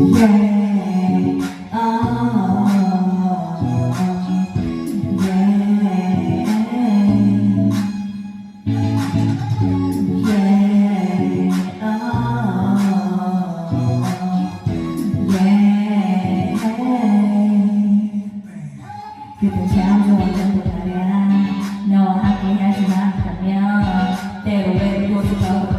Oh, oh. 그때 참 좋았던 말야 너와 함께 할 수만 있다면 때로 외롭고 싶어도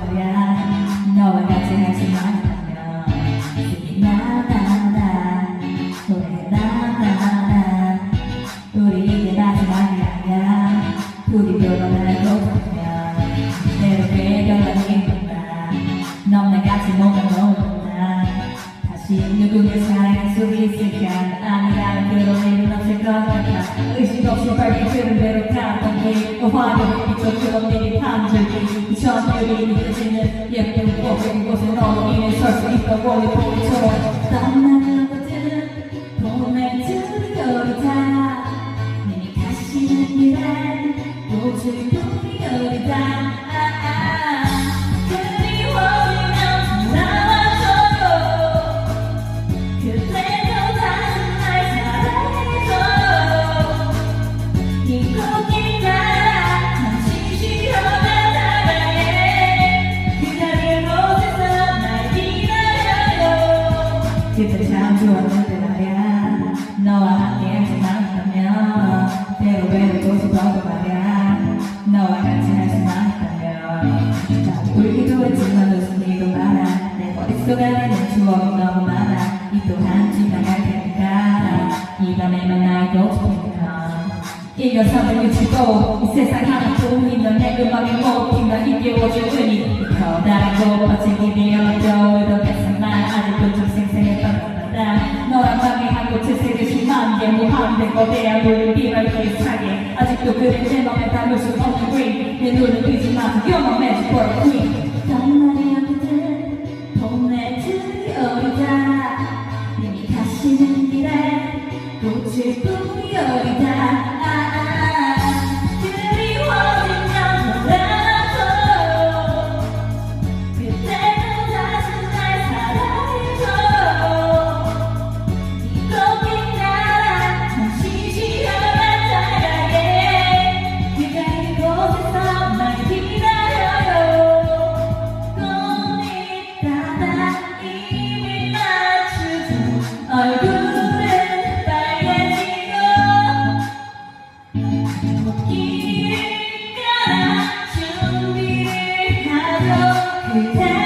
누군가 사랑할 수 있을까 그런 일은 없을 것 같아. 의식 없이 흐른 대로 길 화려히 비춰 그런 일이 한 줄기 전율이 느껴지는 예쁜 꽃 곳에 너로 인해 설수 있던 원래 그때 참 좋았는데 말야 너와 함께 할 수만 있다면 때로 외롭고 싶어도 말야 너와 같이 할 수만 있다면 나도 울기도 했지만 웃음이도 많아 내 머릿속 안에는 추억이 너무 많아 이 또한 지나갈 테니까 이 밤에만 나에도 싶으니까 1년 365, 이 세상 하나뿐이면 내 음악에 먹히면 힘겨워질 뿐이 커다랗고 멋진 길이어 무한된 거대한 돌을 비랄 비슷하게 아직도 그래 내 맘에 담을 수 없는 green 내 눈을 뜨지 마서 You're my magic for a queen Yeah.